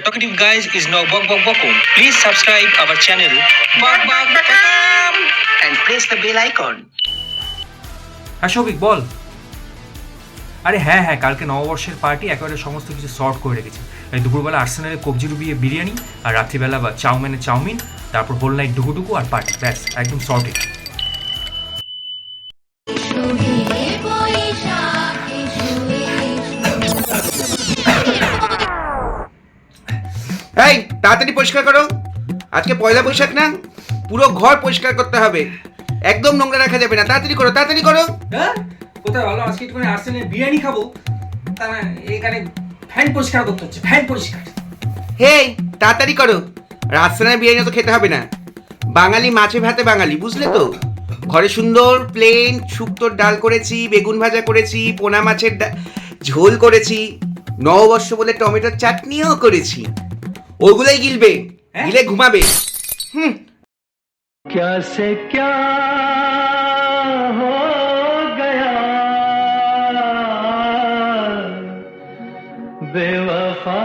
The talkative guys is now Bok Bok Bokum. Please subscribe our channel Bok Bok Bokum and press the bell icon. হ্যাঁ বল আরে হ্যাঁ হ্যাঁ কালকে নববর্ষের party একেবারে সমস্ত কিছু সর্ট করে রেখেছে দুপুরবেলা আর্সেনালে কবজি ডুবিয়ে বিরিয়ানি, আর রাত্রিবেলা বা চাউমিনে চাউমিন, তারপর হোল নাইট ডুকুডুকু আর পার্টি ব্যাস, একদম সর্টেড তাড়াতাড়ি পরিষ্কার করো। আজকে পয়লা বৈশাখ না পুরো ঘর পরিষ্কার করতে হবে। একদম নোংরা রাখা যাবে না। তাড়াতাড়ি করো তাড়াতাড়ি করো। হ্যাঁ? কোথায় ভালো? আজকে একটুখানি আর্সেনালে বিরিয়ানি খাব। তা না এখানে ফ্যান পরিষ্কার করতে হচ্ছে ফ্যান পরিষ্কার। হেই তাড়াতাড়ি করো। রাজস্থানের বিরিয়ানি তো খেতে হবে না। বাঙালি মাছে ভাতে বাঙালি বুঝলে তো? ঘরে সুন্দর প্লেন শুক্তোর ডাল করেছি বেগুন ভাজা করেছি পোনা মাছের ঝোল করেছি নববর্ষ বলে টমেটোর চাটনিও করেছি। ওগুলোই গিলবে হ্যাঁ? গিলে ঘুমাবে হুম क्या से क्या हो गया बेवफा